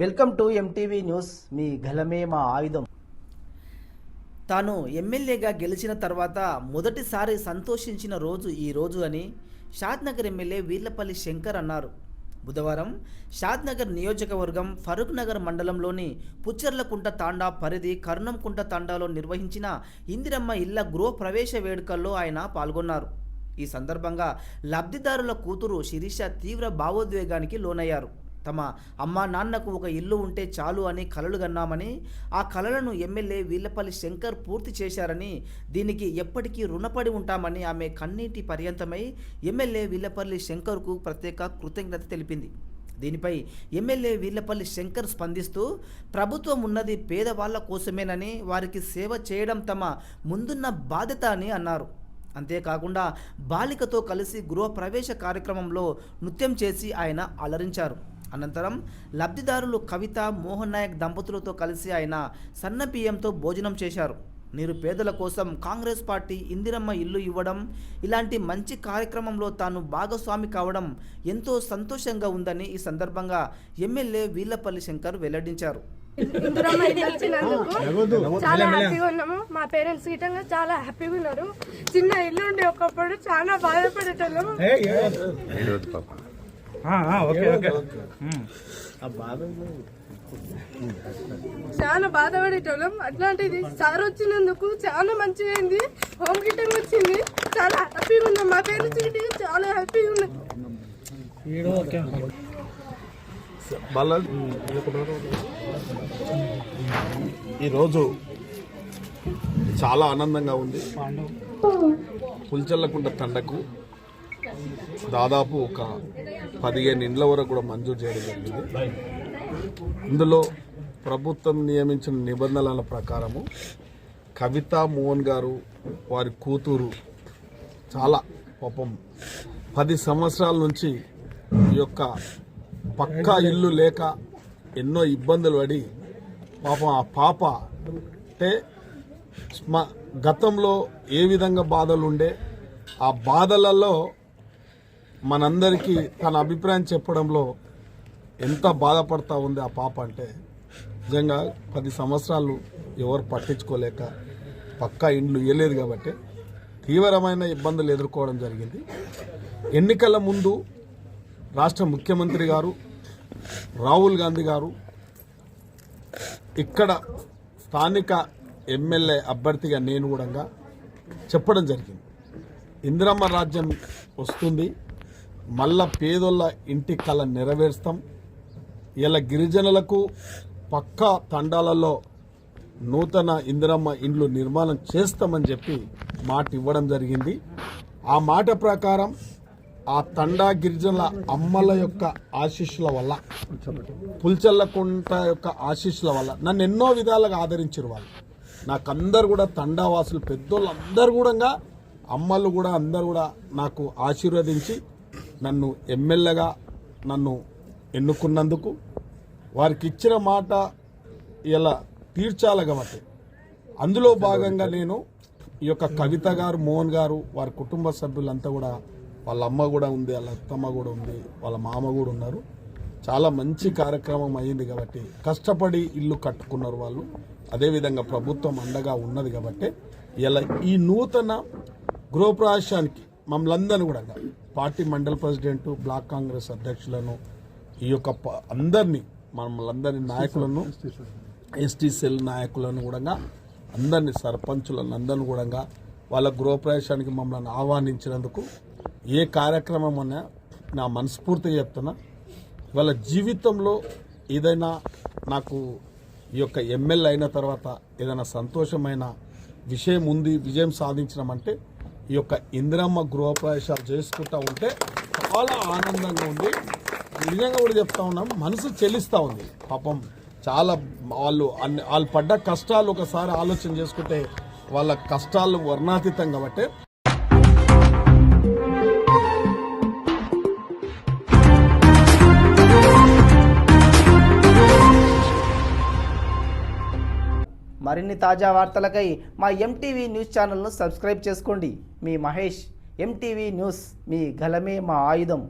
Welcome to MTV news మీ గలమే మా ఆయుధం. తాను ఎమ్మెల్యేగా గెలిచిన తర్వాత మొదటిసారి సంతోషించిన రోజు ఈ రోజు అని షాద్నగర్ ఎమ్మెల్యే వీర్లపల్లి శంకర్ అన్నారు. బుధవారం షాద్నగర్ నియోజకవర్గం ఫరూక్ నగర్ మండలంలోని పుచ్చర్లకుంట తాండా పరిధి కర్ణంకుంట తాండాలో నిర్వహించిన ఇందిరమ్మ ఇళ్ళ గృహ ప్రవేశ వేడుకల్లో ఆయన పాల్గొన్నారు. ఈ సందర్భంగా లబ్ధిదారుల కూతురు శిరీష తీవ్ర భావోద్వేగానికి లోనయ్యారు. తమ అమ్మా నాన్నకు ఒక ఇల్లు ఉంటే చాలు అని కలలు కన్నామని ఆ కలలను ఎమ్మెల్యే వీళ్ళపల్లి శంకర్ పూర్తి చేశారని దీనికి ఎప్పటికీ రుణపడి ఉంటామని ఆమె కన్నీటి పర్యంతమై ఎమ్మెల్యే వీళ్ళపల్లి శంకర్కు ప్రత్యేక కృతజ్ఞత తెలిపింది. దీనిపై ఎమ్మెల్యే వీళ్ళపల్లి శంకర్ స్పందిస్తూ ప్రభుత్వం ఉన్నది పేదవాళ్ళ కోసమేనని వారికి సేవ చేయడం తమ ముందున్న బాధ్యత అని అన్నారు. అంతేకాకుండా బాలికతో కలిసి గృహ ప్రవేశ కార్యక్రమంలో నృత్యం చేసి ఆయన అలరించారు. అనంతరం లబ్ధిదారులు కవిత మోహన్ నాయక్ దంపతులతో కలిసి ఆయన సన్న బియ్యంతో భోజనం చేశారు. నిరుపేదల కోసం కాంగ్రెస్ పార్టీ ఇందిరమ్మ ఇల్లు ఇవ్వడం ఇలాంటి మంచి కార్యక్రమంలో తాను భాగస్వామి కావడం ఎంతో సంతోషంగా ఉందని ఈ సందర్భంగా ఎమ్మెల్యే వీళ్ళపల్లి శంకర్ వెల్లడించారు. ఇందిరమ్మ ఇల్లు వచ్చినందుకు చాలా హ్యాపీగా ఉన్నాము. మా పేరెంట్స్ గిట్టంగా చాలా హ్యాపీగా ఉన్నారు. చిన్న ఇల్లు ఉండే ఒకప్పుడు చాలా బాధపడేటోళ్ళము. చాలా బాధపడేటోళ్ళం అట్లాంటిది సార్ వచ్చినందుకు చాలా మంచిగా అయింది. హోమ్ గిట్టంగా వచ్చింది. చాలా హ్యాపీగా ఉన్నాం. మా పేరెంట్స్ గిట్టంగా చాలా హ్యాపీగా ఉన్నాం. ఈరోజు చాలా ఆనందంగా ఉంది. పుల్చెల్లకుంట తండకు దాదాపు ఒక పదిహేను ఇండ్ల వరకు కూడా మంజూరు చేయడం జరిగింది. ఇందులో ప్రభుత్వం నియమించిన నిబంధనల ప్రకారము కవిత మోహన్ గారు వారి కూతురు చాలా పాపం పది సంవత్సరాల నుంచి ఈ యొక్క పక్కా ఇల్లు లేక ఎన్నో ఇబ్బందులు పడి పాపం ఆ పాప అంటే గతంలో ఏ విధంగా బాధలు ఉండే ఆ బాధలలో మనందరికీ తన అభిప్రాయం చెప్పడంలో ఎంత బాధపడతా ఉంది ఆ పాప అంటే నిజంగా పది సంవత్సరాలు ఎవరు పట్టించుకోలేక పక్కా ఇండ్లు ఇవ్వలేదు కాబట్టి తీవ్రమైన ఇబ్బందులు ఎదుర్కోవడం జరిగింది. ఎన్నికల ముందు రాష్ట్ర ముఖ్యమంత్రి గారు రాహుల్ గాంధీ గారు ఇక్కడ స్థానిక ఎమ్మెల్యే అభ్యర్థిగా నేను కూడా చెప్పడం జరిగింది. ఇందిరమ్మ రాజ్యం వస్తుంది. మళ్ళా పేదోళ్ళ ఇంటి కళ నెరవేరుస్తాం. ఇలా గిరిజనులకు పక్కా తండాలలో నూతన ఇందిరమ్మ ఇండ్లు నిర్మాణం చేస్తామని చెప్పి మాట ఇవ్వడం జరిగింది. ఆ మాట ప్రకారం ఆ తండా గిరిజనుల అమ్మల యొక్క ఆశీస్సుల వల్ల పుల్చల్లకుంట యొక్క ఆశీస్సుల వల్ల నన్ను ఎన్నో విధాలుగా ఆదరించారు వాళ్ళు. నాకు అందరు కూడా తండావాసులు పెద్దోళ్ళు అందరు కూడా అమ్మలు కూడా అందరు కూడా నాకు ఆశీర్వదించి నన్ను ఎమ్మెల్యేగా నన్ను ఎన్నుకున్నందుకు వారికి ఇచ్చిన మాట ఇలా తీర్చాలి కాబట్టి అందులో భాగంగా నేను ఈ యొక్క కవిత గారు మోహన్ గారు వారి కుటుంబ సభ్యులంతా కూడా వాళ్ళ అమ్మ కూడా ఉంది వాళ్ళ అత్తమ్మ కూడా ఉంది వాళ్ళ మామ కూడా ఉన్నారు. చాలా మంచి కార్యక్రమం అయ్యింది కాబట్టి కష్టపడి ఇల్లు కట్టుకున్నారు వాళ్ళు. అదేవిధంగా ప్రభుత్వం అండగా ఉన్నది కాబట్టి ఇలా ఈ నూతన గృహప్రవేశానికి మమ్మల్ందరినీ కూడా పార్టీ మండల ప్రెసిడెంట్ బ్లాక్ కాంగ్రెస్ అధ్యక్షులను ఈ యొక్క ప- అందరినీ మమ్మల్ందరి నాయకులను ఎస్టీ సెల్ నాయకులను కూడా అందరినీ సర్పంచులను అందరిని కూడా వాళ్ళ గృహప్రవేశానికి మమ్మల్ని ఆహ్వానించినందుకు ఏ కార్యక్రమం అన్నా నా మనస్ఫూర్తిగా చెప్తున్నా. వాళ్ళ జీవితంలో ఏదైనా నాకు ఈ యొక్క ఎమ్మెల్యే అయిన తర్వాత ఏదైనా సంతోషమైన విషయం ఉంది విజయం సాధించడం ఈ యొక్క ఇందిరమ్మ గృహప్రవేశాలు చేసుకుంటా ఉంటే చాలా ఆనందంగా ఉంది. నిజంగా కూడా చెప్తా ఉన్నాం మనసు చెల్లిస్తూ ఉంది. పాపం చాలా వాళ్ళు అన్ని వాళ్ళు పడ్డ కష్టాలు ఒకసారి ఆలోచన చేసుకుంటే వాళ్ళ కష్టాలు వర్ణాతీతం కాబట్టి మరిన్ని తాజా వార్తలకై మా ఎంటీవీ న్యూస్ ఛానల్ను సబ్స్క్రైబ్ చేసుకోండి. మీ మహేష్ ఎంటీవీ న్యూస్ మీ గలమే మా ఆయుధం.